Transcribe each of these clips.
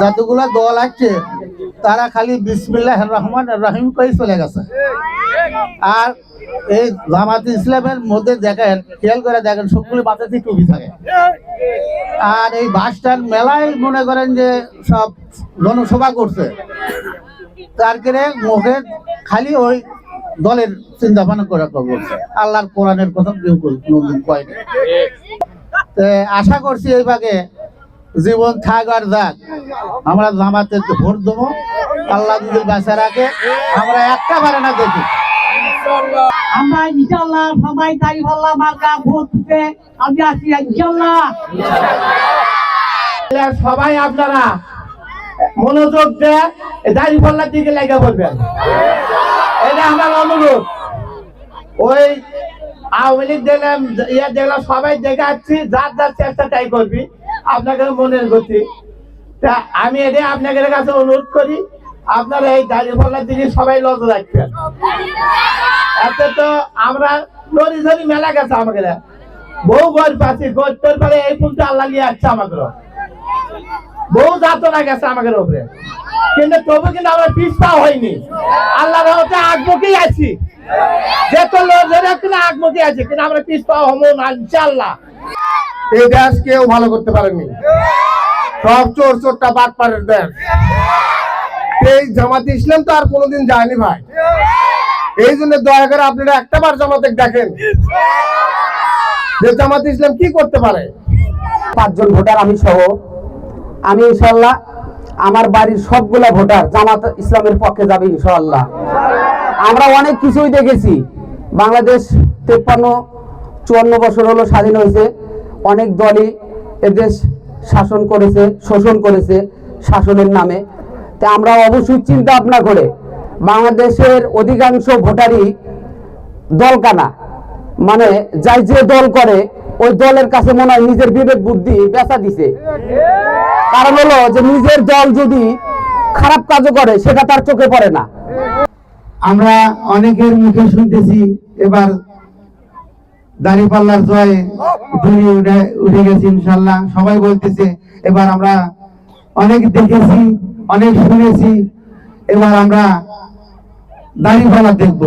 যতগুলা দল আছে তারা খালি বিসমিল্লাহ রহমান রহিম করে চলে গেছে। আর এই জামাত ইসলামের মধ্যে দেখেন খেয়াল করে দেখেন সবগুলো মাথাতে টুপি থাকে। আর এই বাসটার মেলায় মনে করেন যে সব জনসভা করছে। তার করে মুখে খালি ওই দলের চিন্তা ভাবনা করে করছে আল্লাহর কোরআনের কথা কেউ কোনদিন কয়নি আশা করছি এই ভাগে জীবন থাক আর যাক। আমরা জামাতে ভোট দেবো আল্লাহ যদি বাঁচা রাখে আমরা একটা বারে না দেখি। আমরা ইনশাল্লাহ সবাই দাড়ি পাল্লা মার্কা ভোট দিতে আমি আছি ইনশাল্লাহ সবাই আপনারা মনোযোগ দিয়ে দাড়ি পাল্লার দিকে লেগে বলবেন। এটা আমার অনুরোধ। ওই আওয়ামী লীগ দেখলাম ইয়ে দেখলাম সবাই দেখে আসছি যার যার চেষ্টা তাই করবি আপনাকে মনের গতি। তা আমি এটা আপনাদের কাছে অনুরোধ করি, আপনারা এই দাড়ি পাল্লার দিকে সবাই নজর রাখবেন। এতে তো আমরা লরি ধরি মেলা গেছে আমাকে বহু ঘর পাচ্ছি গোত্তর পরে এই পুলটা আল্লাহ নিয়ে আসছে আমাদের। বহু যাতনা গেছে আমাদের উপরে। কিন্তু তবু কিন্তু আমরা পিছপা হয়নি আল্লাহ রহমতে আগমুখী আছি। যে তো ধরে কিন্তু আগমুখী আছে। কিন্তু আমরা পিছপা হব না ইনশাল্লাহ এই দেশ কেউ ভালো করতে পারেনি সব চোর চোরটা বাদ পারের দেশ। এই জামাত ইসলাম তো আর কোনোদিন যায়নি ভাই। এই জন্য দয়া করে আপনারা একটা বার জামাতে দেখেন। যে জামাত ইসলাম কি করতে পারে? পাঁচজন ভোটার আমি সহ। আমি ইনশাল্লাহ আমার বাড়ির সবগুলা ভোটার জামাত ইসলামের পক্ষে যাবে ইনশাল্লাহ আমরা অনেক কিছুই দেখেছি। বাংলাদেশ তেপ্পান্ন, চুয়ান্ন বছর হলো স্বাধীন হয়েছে। অনেক দলই এদেশ শাসন করেছে, শোষণ করেছে শাসনের নামে। তা আমরা অবশ্যই চিন্তা ভাবনা করে বাংলাদেশের অধিকাংশ ভোটারই দলকানা। মানে যাই যে দল করে, ওই দলের কাছে মনে হয় নিজের বিবেক, বুদ্ধি বেচা দিছে। কারণ হলো যে নিজের দল যদি খারাপ কাজও করে, সেটা তার চোখে পড়ে না। আমরা অনেকের মুখে শুনতেছি, এবার দাড়ি পাল্লার জয় ধরে উঠে উঠে গেছি ইনশাল্লাহ। সবাই বলতেছে, এবার আমরা অনেক দেখেছি, অনেক শুনেছি, এবার আমরা দাড়ি পাল্লা দেখব।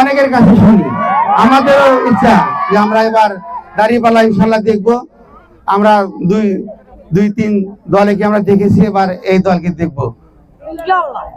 অনেকের কাছে শুনি। আমাদেরও ইচ্ছা যে আমরা এবার দাড়ি পাল্লা ইনশাল্লাহ দেখব। আমরা দুই দুই, তিন দলে কি আমরা দেখেছি, এবার এই দলকে দেখব।